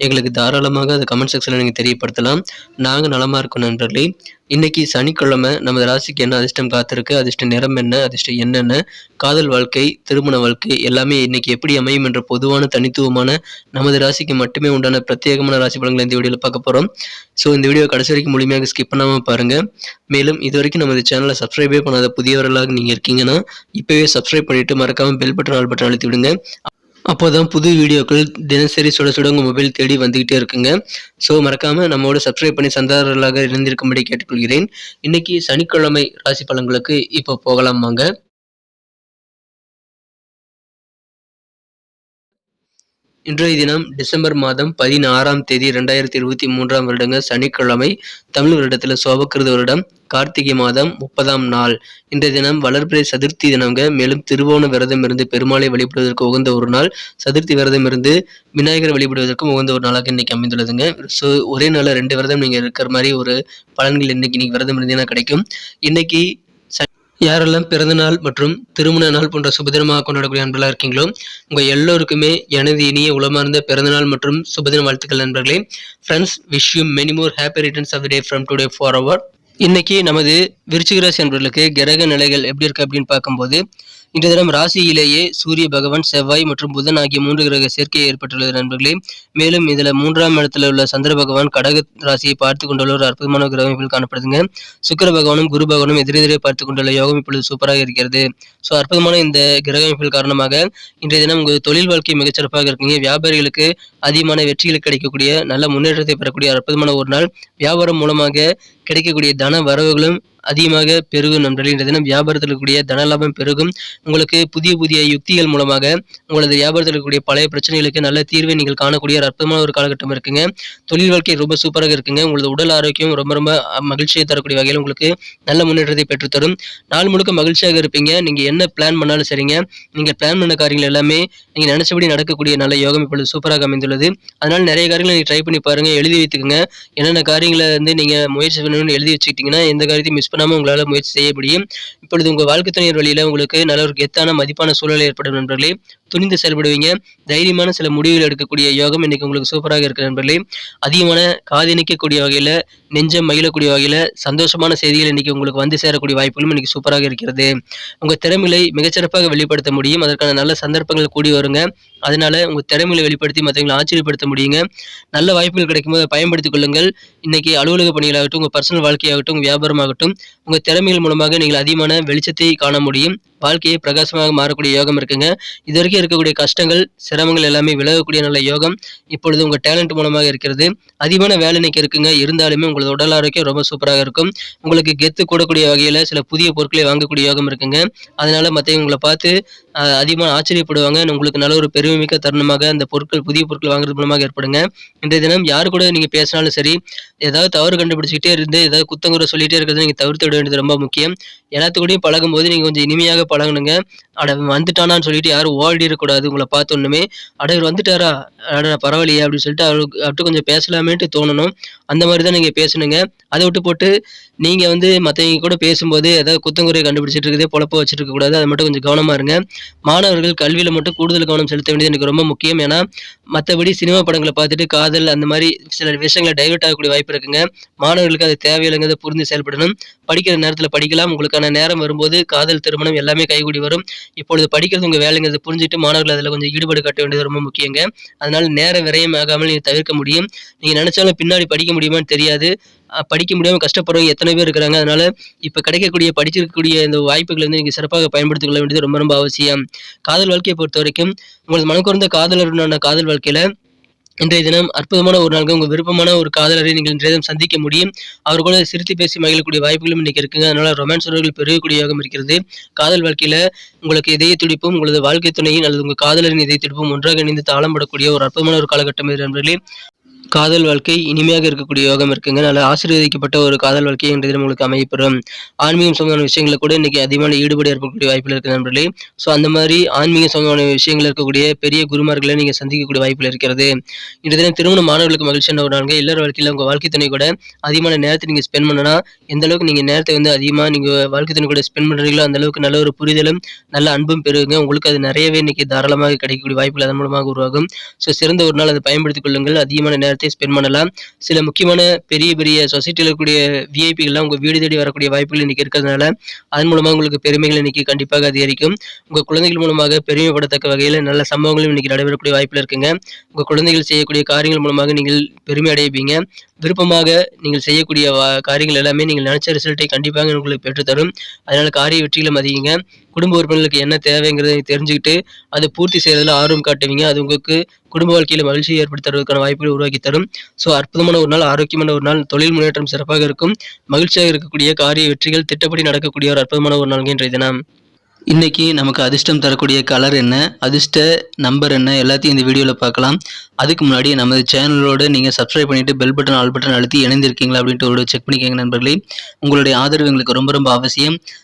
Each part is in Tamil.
எங்களுக்கு தாராளமாக அதை கமெண்ட் செக்ஷனில் நீங்கள் தெரியப்படுத்தலாம். நாங்கள் நலமாக இருக்கோம் நண்பர்களே. இன்னைக்கு சனிக்கிழமை நமது ராசிக்கு என்ன அதிர்ஷ்டம் காத்திருக்கு? அதிர்ஷ்ட நிறம் என்ன? அதிர்ஷ்டம் என்னென்ன காதல் வாழ்க்கை திருமண வாழ்க்கை எல்லாமே இன்னைக்கு எப்படி அமையும் என்ற பொதுவான தனித்துவமான நமது ராசிக்கு மட்டுமே உண்டான பிரத்யேகமான ராசி பலன்களை இந்த வீடியோவில் பார்க்க போகிறோம் ஸோ இந்த வீடியோ கடைசி வரைக்கும் முழுமையாக ஸ்கிப் பண்ணாமல் பாருங்கள் மேலும் இது வரைக்கும் நமது சேனலை சப்ஸ்கிரைபே பண்ணாத புதியவர்களாக நீங்கள் இருக்கீங்கன்னா இப்போவே சப்ஸ்கிரைப் பண்ணிவிட்டு மறக்காமல் பெல் பட்டன் ஆல் பட்டன் அழுத்தி விடுங்க. அப்போ தான் புது வீடியோக்கள் தினசரி சுட சுட உங்கள் மொபைல் தேடி வந்துக்கிட்டே இருக்குங்க. ஸோ மறக்காமல் நம்மளோட சப்ஸ்கிரைப் பண்ணி சந்தாரர்களாக இணைந்திருக்கும்படி கேட்டுக்கொள்கிறேன். இன்றைக்கி சனிக்கிழமை ராசி பலன்களுக்கு இப்போ போகலாம் வாங்க. இன்றைய தினம் டிசம்பர் மாதம் பதினாறாம் தேதி ரெண்டாயிரத்தி இருபத்தி மூன்றாம் வருடங்க சனிக்கிழமை தமிழ் வருடத்தில் சோபக்கிருத வருடம் கார்த்திகை மாதம் முப்பதாம் நாள். இன்றைய தினம் வளர்பிறை சதுர்த்தி தினங்க மேலும் திருவோண விரதம் இருந்து பெருமாளை வழிபடுவதற்கு உகந்த ஒரு நாள். சதுர்த்தி விரதம் இருந்து விநாயகர் வழிபடுவதற்கும் உகந்த ஒரு நாளாக இன்னைக்கு அமைந்துள்ளதுங்க. ஸோ ஒரே நாளில் ரெண்டு விரதம் நீங்கள் இருக்கிற மாதிரி ஒரு பலன்கள் இன்னைக்கு இன்னைக்கு விரதம் இருந்தீங்கன்னா கிடைக்கும். இன்னைக்கு யாரெல்லாம் பிறந்தநாள் மற்றும் திருமண நாள் போன்ற சுபதினமாக கொண்டாடக்கூடிய நண்பர்களாக இருக்கீங்களோ உங்கள் எல்லோருக்குமே எனது இனிய உளமார்ந்த பிறந்தநாள் மற்றும் சுபதின வாழ்த்துக்கள் நண்பர்களே. Friends wish you many more happy returns of day from today for அவர் இன்னைக்கு நமது விருச்சிகராசி என்பவர்களுக்கு கிரக நிலைகள் எப்படி இருக்கு அப்படின்னு பார்க்கும்போது இன்றைய தினம் ராசியிலேயே சூரிய பகவான் செவ்வாய் மற்றும் புதன் ஆகிய மூன்று கிரக சேர்க்கை ஏற்பட்டுள்ளது நண்பர்களே. மேலும் இதில் மூன்றாம் இடத்துல உள்ள சந்திர பகவான் கடக ராசியை பார்த்து கொண்டுள்ள ஒரு அற்புதமான கிரகம் அமைப்பில் காணப்படுதுங்க. சுக்கர பகவானும் குரு பகவானும் எதிரெதிரே பார்த்து கொண்டுள்ள யோகம் இப்பொழுது சூப்பராக இருக்கிறது. ஸோ அற்புதமான இந்த கிரக அமைப்புகள் காரணமாக இன்றைய தினம் உங்கள் தொழில் வாழ்க்கை மிகச்சிறப்பாக இருக்குங்க. வியாபாரிகளுக்கு அதிகமான வெற்றிகள் கிடைக்கக்கூடிய நல்ல முன்னேற்றத்தை பெறக்கூடிய அற்புதமான ஒரு நாள். வியாபாரம் மூலமாக கிடைக்கக்கூடிய தன வரவுகளும் அதிகமாக பெருகும் நண்பர்களே. இன்றைய தினம் வியாபாரத்தில் இருக்கக்கூடிய தன லாபம் பெருகும். உங்களுக்கு புதிய புதிய யுக்திகள் மூலமாக உங்களது வியாபாரத்தில் இருக்கக்கூடிய பழைய பிரச்சனைகளுக்கு நல்ல தீர்வை நீங்கள் காணக்கூடிய ஒரு அற்புதமான ஒரு காலகட்டம் இருக்குங்க. தொழில் வாழ்க்கை ரொம்ப சூப்பராக இருக்குங்க. உங்களது உடல் ஆரோக்கியம் ரொம்ப ரொம்ப மகிழ்ச்சியை தரக்கூடிய வகையில் உங்களுக்கு நல்ல முன்னேற்றத்தை பெற்றுத்தரும். நாள் முழுக்க மகிழ்ச்சியாக இருப்பீங்க. நீங்கள் என்ன பிளான் பண்ணாலும் சரிங்க. நீங்கள் பிளான் பண்ண காரியங்கள் எல்லாமே நீங்கள் நினச்சபடி நடக்கக்கூடிய நல்ல யோகம் இப்பொழுது சூப்பராக அமைந்துள்ளது. அதனால் நிறைய காரியங்களை நீங்கள் ட்ரை பண்ணி பாருங்கள் எழுதி வைத்துக்கோங்க. என்னென்ன காரியங்களை வந்து நீங்கள் முயற்சி பண்ணணும்னு எழுதி வச்சுக்கிட்டிங்கன்னா எந்த காரியத்தையும் மிஸ் பண்ணாமல் உங்களால் முயற்சி செய்ய முடியும். இப்பொழுது உங்கள் வாழ்க்கை துணையர் வழியில் உங்களுக்கு நல்ல ஒரு கெத்தான மதிப்பான சூழல் ஏற்படும் நண்பர்களே துணிந்து செயல்படுவீங்க. தைரியமான சில முடிவுகள் எடுக்கக்கூடிய யோகம் இன்னைக்கு உங்களுக்கு சூப்பராக இருக்கிற நண்பர்களே. அதிகமான காதிணிக்கக்கூடிய வகையில் நெஞ்சம் மகிழக்கூடிய வகையில் சந்தோஷமான செய்திகள் இன்னைக்கு உங்களுக்கு வந்து சேரக்கூடிய வாய்ப்புகளும் இன்னைக்கு சூப்பராக இருக்கிறது. உங்கள் திறமைகளை மிகச்சிறப்பாக வெளிப்படுத்த முடியும். அதற்கான நல்ல சந்தர்ப்பங்கள் கூடி வருங்க. அதனால உங்கள் திறமைகளை வெளிப்படுத்தி மற்றவங்களை ஆச்சரியப்படுத்த முடியுங்க. நல்ல வாய்ப்புகள் கிடைக்கும்போது பயன்படுத்திக் கொள்ளுங்கள். இன்னைக்கு அலுவலக பணிகளாகட்டும் உங்கள் பர்சனல் வாழ்க்கையாகட்டும் வியாபாரமாகட்டும் உங்கள் திறமைகள் மூலமாக நீங்கள் அதிகமான வெளிச்சத்தை காண முடியும். வாழ்க்கையை பிரகாசமாக மாறக்கூடிய யோகம் இருக்குங்க. இது வரைக்கும் இருக்கக்கூடிய கஷ்டங்கள் சிரமங்கள் எல்லாமே விலகக்கூடிய நல்ல யோகம் இப்பொழுது உங்கள் டேலண்ட் மூலமாக இருக்கிறது. அதிகமான வேலை இன்னைக்கு இருக்குங்க. இருந்தாலுமே உங்களது உடல் ஆரோக்கியம் ரொம்ப சூப்பராக இருக்கும். உங்களுக்கு கெத்து கூடக்கூடிய வகையில் சில புதிய பொருட்களை வாங்கக்கூடிய யோகம் இருக்குங்க. அதனால மற்றவங்க உங்களை பார்த்து அதிகமாக ஆச்சரியப்படுவாங்க. உங்களுக்கு நல்ல ஒரு பெருமைமிக்க தருணமாக அந்த பொருட்கள் புதிய பொருட்கள் வாங்குறது மூலமாக ஏற்படுங்க. இந்த தினம் யார் கூட நீங்கள் பேசினாலும் சரி ஏதாவது தவறு கண்டுபிடிச்சிக்கிட்டே இருந்து ஏதாவது குத்தங்குறை சொல்லிகிட்டே இருக்கிறத நீங்கள் தவிர்த்து விட வேண்டியது ரொம்ப முக்கியம். எல்லாத்துக்கூடையும் பழகும் போது நீங்கள் கொஞ்சம் இனிமையாக பழகணுங்க அட வந்துட்டானான்னு சொல்லிட்டு யாரும் ஓடிடக்கூடாது. உங்களை பார்த்தோன்னுமே அட இவர் வந்துட்டாரா? அட பரவாயில்லையே அப்படின்னு சொல்லிட்டு அவருக்கு அவர்கிட்ட கொஞ்சம் பேசலாமேன்ட்டு தோணணும். அந்த மாதிரி தான் நீங்கள் பேசணுங்க. அதை விட்டு போட்டு நீங்கள் வந்து மற்றவங்க கூட பேசும்போது ஏதாவது குத்தங்குறையை கண்டுபிடிச்சிட்டு இருக்குதே பொழப்ப வச்சுட்டு கூடாது அதை மட்டும் கொஞ்சம் கவனமாக இருங்க. மாணவர்கள் கல்வியில் மட்டும் கூடுதல் கவனம் செலுத்த வேண்டியது எனக்கு ரொம்ப முக்கியம். ஏன்னா மற்றபடி சினிமா படங்களை பார்த்துட்டு காதல் அந்த மாதிரி சில விஷயங்களை டைவெர்ட் ஆகக்கூடிய வாய்ப்பு இருக்குங்க. மாணவர்களுக்கு அது தேவையில்லைங்கிறத புரிந்து செயல்படணும். படிக்கிற நேரத்தில் படிக்கலாம். உங்களுக்கான நேரம் வரும்போது காதல் திருமணம் எல்லாமே கைகூடி வரும். இப்பொழுது படிக்கிறது உங்கள் வேலைங்கிறத புரிஞ்சுட்டு மாணவர்கள் அதில் கொஞ்சம் ஈடுபாடு காட்ட வேண்டியது ரொம்ப முக்கியங்க. அதனால் நேர விரயமாகாமல் நீங்கள் தவிர்க்க முடியும். நீங்கள் நினச்சாலும் பின்னாடி படிக்க முடியுமான்னு தெரியாது. படிக்க முடியாமல் கஷ்டப்படுறவங்க எத்தனை பேர் இருக்கிறாங்க அதனால இப்போ கிடைக்கக்கூடிய படிச்சிருக்கக்கூடிய இந்த வாய்ப்புகளை வந்து நீங்கள் சிறப்பாக பயன்படுத்திக் கொள்ள வேண்டியது ரொம்ப ரொம்ப அவசியம். காதல் வாழ்க்கையை பொறுத்த வரைக்கும் உங்களது மனக்குறந்த காதலருடனான காதல் வாழ்க்கையில் இன்றைய தினம் அற்புதமான ஒரு நாளுக்கு உங்கள் விருப்பமான ஒரு காதலரை நீங்கள் இன்றைய தினம் சந்திக்க முடியும். அவர் கூட சிரித்து பேசி மகிழக்கூடிய வாய்ப்புகளும் இன்றைக்கி இருக்குங்க. அதனால் ரொமான்ஸ் உறவுகள் பெருகக்கூடிய யோகம் இருக்கிறது. காதல் வாழ்க்கையில் உங்களுக்கு இதய துடிப்பும் உங்களது வாழ்க்கை துணையின் அல்லது உங்கள் காதலரின் இதய துடிப்பும் ஒன்றாக இணைந்து தாளம் படக்கூடிய ஒரு அற்புதமான ஒரு காலகட்டம் இது நண்பர்களே. காதல் வாழ்க்கை இனிமையாக இருக்கக்கூடிய யோகம் இருக்குங்க. நல்ல ஆசீர்வதிக்கப்பட்ட ஒரு காதல் வாழ்க்கை என்ற தினம் உங்களுக்கு அமையப்பெறும். ஆன்மீகம் சம்பந்தமான விஷயங்களை கூட இன்னைக்கு அதிகமான ஈடுபாடு ஏற்படக்கூடிய வாய்ப்பில் இருக்கு நண்பர்களே. ஸோ அந்த மாதிரி ஆன்மீக சம்பந்தமான விஷயங்கள் இருக்கக்கூடிய பெரிய குருமார்களை நீங்கள் சந்திக்கக்கூடிய வாய்ப்பில் இருக்கிறது. இன்றைய தினம் திருமண மாணவர்களுக்கு மகிழ்ச்சியான ஒரு நாள்கள் எல்லார் வாழ்க்கையில் உங்கள் வாழ்க்கை துணை கூட அதிகமான நேரத்தை நீங்கள் ஸ்பெண்ட் பண்ணனா எந்த அளவுக்கு நீங்கள் நேரத்தை வந்து அதிகமாக நீங்கள் வாழ்க்கை துணை கூட ஸ்பெண்ட் பண்ணுறீங்களோ அந்த அளவுக்கு நல்ல ஒரு புரிதலும் நல்ல அன்பும் பெறுங்க. உங்களுக்கு அது நிறையவே இன்னைக்கு தாராளமாக கிடைக்கக்கூடிய வாய்ப்புகள் அதன் மூலமாக உருவாகும். ஸோ சிறந்த ஒரு நாள் அதை பயன்படுத்திக் கொள்ளுங்கள். அதிகமான நேரம் நேரத்தை ஸ்பெண்ட் பண்ணலாம். சில முக்கியமான பெரிய பெரிய சொசைட்டியில் இருக்கக்கூடிய விஐபிகள்லாம் உங்கள் வீடு தேடி வரக்கூடிய வாய்ப்புகள் இன்னைக்கு இருக்கிறதுனால அதன் மூலமாக உங்களுக்கு பெருமைகள் இன்னைக்கு கண்டிப்பாக அதிகரிக்கும். உங்கள் குழந்தைகள் மூலமாக பெருமைப்படத்தக்க வகையில் நல்ல சம்பவங்களும் இன்னைக்கு நடைபெறக்கூடிய வாய்ப்பில் இருக்குங்க. உங்கள் குழந்தைகள் செய்யக்கூடிய காரியங்கள் மூலமாக நீங்கள் பெருமை அடைவீங்க. விருப்பமாக நீங்கள் செய்யக்கூடிய காரியங்கள் எல்லாமே நீங்கள் நினைச்ச ரிசல்ட்டை கண்டிப்பாக உங்களுக்கு பெற்றுத்தரும். அதனால் காரிய வெற்றிகளும் அதிகங்க. குடும்ப உறுப்பினர்களுக்கு என்ன தேவைங்கிறதை தெரிஞ்சுக்கிட்டு அதை பூர்த்தி செய்யறதுல ஆர்வம் காட்டுவீங்க. அது உங்களுக்கு குடும்ப வாழ்க்கையில் மகிழ்ச்சியை ஏற்படுத்தி தருவதற்கான வாய்ப்புகள் உருவாக்கி தரும். ஸோ அற்புதமான ஒரு நாள் ஆரோக்கியமான ஒரு நாள் தொழில் முன்னேற்றம் சிறப்பாக இருக்கும். மகிழ்ச்சியாக இருக்கக்கூடிய காரிய வெற்றிகள் திட்டப்படி நடக்கக்கூடிய ஒரு அற்புதமான ஒரு நாள் இன்றைய தினம். இன்னைக்கு நமக்கு அதிர்ஷ்டம் தரக்கூடிய கலர் என்ன அதிர்ஷ்ட நம்பர் என்ன எல்லாத்தையும் இந்த வீடியோவில் பார்க்கலாம். அதுக்கு முன்னாடி நமது சேனலோடு நீங்கள் சப்ஸ்கிரைப் பண்ணிவிட்டு பெல் பட்டன் ஆல் பட்டன் அழுத்தி இணைந்திருக்கீங்களா அப்படின்ட்டு ஒரு செக் பண்ணிக்கோங்க நண்பர்களே. உங்களுடைய ஆதரவு எங்களுக்கு ரொம்ப ரொம்ப அவசியம்.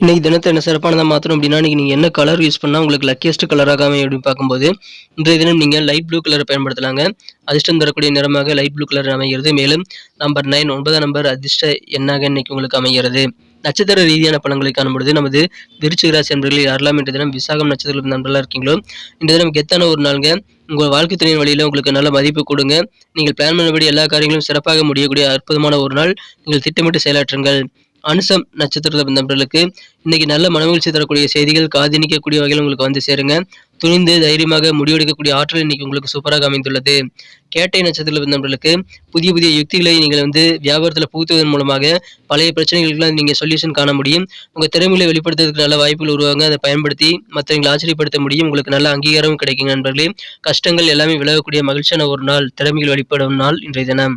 இன்றைக்கி தினத்தை என்ன சிறப்பானதாக மாற்றணும் அப்படின்னா இன்னைக்கு நீங்கள் என்ன கலர் யூஸ் பண்ணால் உங்களுக்கு லக்கியஸ்ட் கலராக அமையும் அப்படின்னு பார்க்கும்போது இன்றைய தினம் நீங்கள் லைட் ப்ளூ கலரை பயன்படுத்தலாங்க. அதிர்ஷ்டம் தரக்கூடிய நிறமாக லைட் ப்ளூ கலர் அமைகிறது. மேலும் நம்பர் நைன் ஒன்பதாம் நம்பர் அதிர்ஷ்ட எண்ணாக இன்னைக்கு உங்களுக்கு அமைகிறது. நட்சத்திர ரீதியான பலன்களை காணும்பொழுது நமது விருச்சிக ராசி நண்பர்கள் யாரெல்லாம் இன்றைய தினம் விசாகம் நட்சத்திர நண்பர்களாக இருக்கீங்களோ? இந்த தினம் கெத்தான ஒரு நாளுங்க. உங்கள் வாழ்க்கை துணையின் வழியில் உங்களுக்கு நல்ல மதிப்பு கொடுங்க. நீங்கள் பிளான் பண்ணபடி எல்லா காரியங்களும் சிறப்பாக முடியக்கூடிய அற்புதமான ஒரு நாள். நீங்கள் திட்டமிட்டு செயலாற்றுங்கள். அனுசம் நட்சத்திரத்தை பிறந்தவர்களுக்கு இன்னைக்கு நல்ல மனமகிழ்ச்சி தரக்கூடிய செய்திகள் காதினிக்கக்கூடிய வகையில் உங்களுக்கு வந்து சேருங்க. துணிந்து தைரியமாக முடிவெடுக்கக்கூடிய ஆற்றல் இன்னைக்கு உங்களுக்கு சூப்பராக அமைந்துள்ளது கேட்டை நட்சத்திர பிறந்தவர்களுக்கு புதிய புதிய யுக்திகளை நீங்கள் வந்து வியாபாரத்தில் புகுத்துவதன் மூலமாக பழைய பிரச்சனைகளுக்கெல்லாம் நீங்கள் சொல்யூஷன் காண முடியும். உங்கள் திறமைகளை வெளிப்படுத்துறதுக்கு நல்ல வாய்ப்புகள் உருவாங்க. அதை பயன்படுத்தி மற்றவங்களை ஆச்சரியப்படுத்த முடியும். உங்களுக்கு நல்ல அங்கீகாரமும் கிடைக்கும் நண்பர்களே. கஷ்டங்கள் எல்லாமே விலகக்கூடிய மகிழ்ச்சியான ஒரு நாள். திறமைகள் வெளிப்படும் நாள் இன்றைய தினம்.